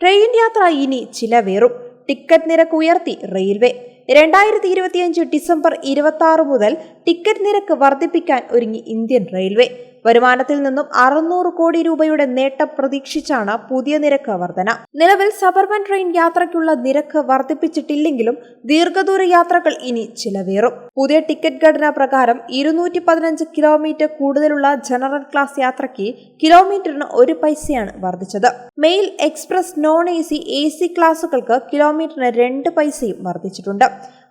Train യാത്ര ഇനി ചിലവേറും. Ticket നിരക്ക് ഉയർത്തി റെയിൽവേ. രണ്ടായിരത്തി ഇരുപത്തിയഞ്ച് ഡിസംബർ ഇരുപത്തി ആറ് മുതൽ ടിക്കറ്റ് നിരക്ക് വർദ്ധിപ്പിക്കാൻ ഒരുങ്ങി ഇന്ത്യൻ റെയിൽവേ. വരുമാനത്തിൽ നിന്നും അറുന്നൂറ് കോടി രൂപയുടെ നേട്ടം പ്രതീക്ഷിച്ചാണ് പുതിയ നിരക്ക് വർധന. നിലവിൽ സബർബൻ ട്രെയിൻ യാത്രയ്ക്കുള്ള നിരക്ക് വർദ്ധിപ്പിച്ചിട്ടില്ലെങ്കിലും ദീർഘദൂര യാത്രകൾ ഇനി ചിലവേറും. പുതിയ ടിക്കറ്റ് ഘടന പ്രകാരം ഇരുന്നൂറ്റി പതിനഞ്ച് കിലോമീറ്റർ കൂടുതലുള്ള ജനറൽ ക്ലാസ് യാത്രയ്ക്ക് കിലോമീറ്ററിന് ഒരു പൈസയാണ് വർദ്ധിച്ചത്. Mail express non A C A C ക്ലാസുകൾക്ക് കിലോമീറ്ററിന് രണ്ട് പൈസയും വർദ്ധിച്ചിട്ടുണ്ട്.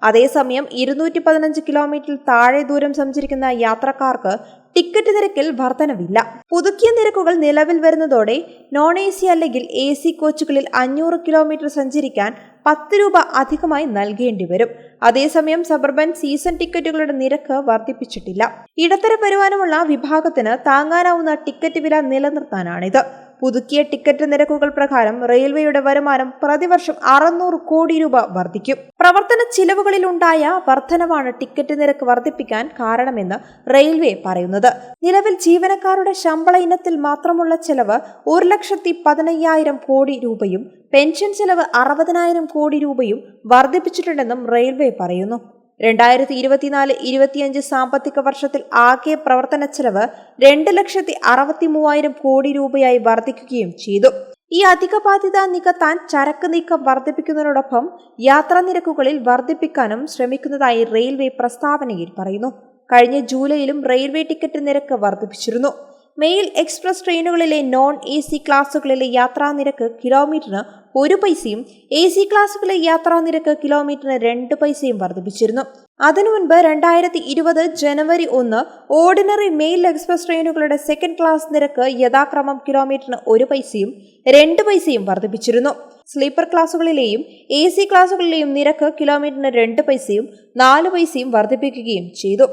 അതേസമയം ഇരുന്നൂറ്റി പതിനഞ്ച് കിലോമീറ്ററിൽ താഴെ ദൂരം സഞ്ചരിക്കുന്ന യാത്രക്കാർക്ക് ടിക്കറ്റ് നിരക്കിൽ വർധനവില്ല. പുതുക്കിയ നിരക്കുകൾ നിലവിൽ വരുന്നതോടെ നോൺ എ സി അല്ലെങ്കിൽ എ സി കോച്ചുകളിൽ അഞ്ഞൂറ് കിലോമീറ്റർ സഞ്ചരിക്കാൻ പത്ത് രൂപ അധികമായി നൽകേണ്ടി വരും. അതേസമയം സബർബൻ സീസൺ ടിക്കറ്റുകളുടെ നിരക്ക് വർദ്ധിപ്പിച്ചിട്ടില്ല ഇടത്തരം വരുമാനമുള്ള വിഭാഗത്തിന് താങ്ങാനാവുന്ന ടിക്കറ്റ് വില നിലനിർത്താനാണിത്. പുതുക്കിയ ടിക്കറ്റ് നിരക്കുകൾ പ്രകാരം റെയിൽവേയുടെ വരുമാനം പ്രതിവർഷം അറുന്നൂറ് കോടി രൂപ വർദ്ധിക്കും. പ്രവർത്തന ചിലവുകളിലുണ്ടായ വർധനവാണ് ടിക്കറ്റ് നിരക്ക് വർദ്ധിപ്പിക്കാൻ കാരണമെന്ന് റെയിൽവേ പറയുന്നത്. നിലവിൽ ജീവനക്കാരുടെ ശമ്പള ഇനത്തിൽ മാത്രമുള്ള ചെലവ് ഒരു ലക്ഷത്തി പതിനയ്യായിരം കോടി രൂപയും പെൻഷൻ ചെലവ് അറുപതിനായിരം കോടി രൂപയും വർദ്ധിപ്പിച്ചിട്ടുണ്ടെന്നും റെയിൽവേ പറയുന്നു. രണ്ടായിരത്തി ഇരുപത്തിനാല് ഇരുപത്തിയഞ്ച് സാമ്പത്തിക വർഷത്തിൽ ആകെ പ്രവർത്തന ചെലവ് രണ്ട് ലക്ഷത്തി അറുപത്തി മൂവായിരം കോടി രൂപയായി വർദ്ധിക്കുകയും ചെയ്തു. ഈ അധിക ബാധ്യത നികത്താൻ ചരക്ക് നീക്കം വർദ്ധിപ്പിക്കുന്നതിനോടൊപ്പം യാത്രാ നിരക്കുകളിൽ വർദ്ധിപ്പിക്കാനും ശ്രമിക്കുന്നതായി റെയിൽവേ പ്രസ്താവനയിൽ പറയുന്നു. കഴിഞ്ഞ ജൂലൈയിലും റെയിൽവേ ടിക്കറ്റ് നിരക്ക് വർദ്ധിപ്പിച്ചിരുന്നു. മെയിൽ എക്സ്പ്രസ് ട്രെയിനുകളിലെ നോൺ എ സി ക്ലാസുകളിലെ യാത്രാ നിരക്ക് കിലോമീറ്ററിന് ഒരു പൈസയും എ സി ക്ലാസുകളിലെ യാത്രാ നിരക്ക് കിലോമീറ്ററിന് രണ്ട് പൈസയും വർദ്ധിപ്പിച്ചിരുന്നു. അതിനു മുൻപ് രണ്ടായിരത്തി ഇരുപത് ജനുവരി ഒന്ന് ഓർഡിനറി മെയിൽ എക്സ്പ്രസ് ട്രെയിനുകളുടെ സെക്കൻഡ് ക്ലാസ് നിരക്ക് യഥാക്രമം കിലോമീറ്ററിന് ഒരു പൈസയും രണ്ട് പൈസയും വർദ്ധിപ്പിച്ചിരുന്നു. സ്ലീപ്പർ ക്ലാസുകളിലെയും എ സി ക്ലാസുകളിലെയും നിരക്ക് കിലോമീറ്ററിന് രണ്ട് പൈസയും നാല് പൈസയും വർദ്ധിപ്പിക്കുകയും ചെയ്തു.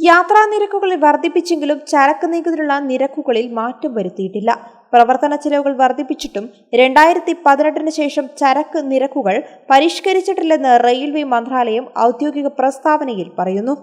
യാത്രാ നിരക്കുകളിൽ വർദ്ധിപ്പിച്ചെങ്കിലും ചരക്ക് നീക്കത്തിലുള്ള നിരക്കുകളിൽ മാറ്റം വരുത്തിയിട്ടില്ല. പ്രവർത്തന ചെലവുകൾ വർദ്ധിപ്പിച്ചിട്ടും രണ്ടായിരത്തി പതിനെട്ടിന് ശേഷം ചരക്ക് നിരക്കുകൾ പരിഷ്കരിച്ചിട്ടില്ലെന്ന് റെയിൽവേ മന്ത്രാലയം ഔദ്യോഗിക പ്രസ്താവനയിൽ പറയുന്നു.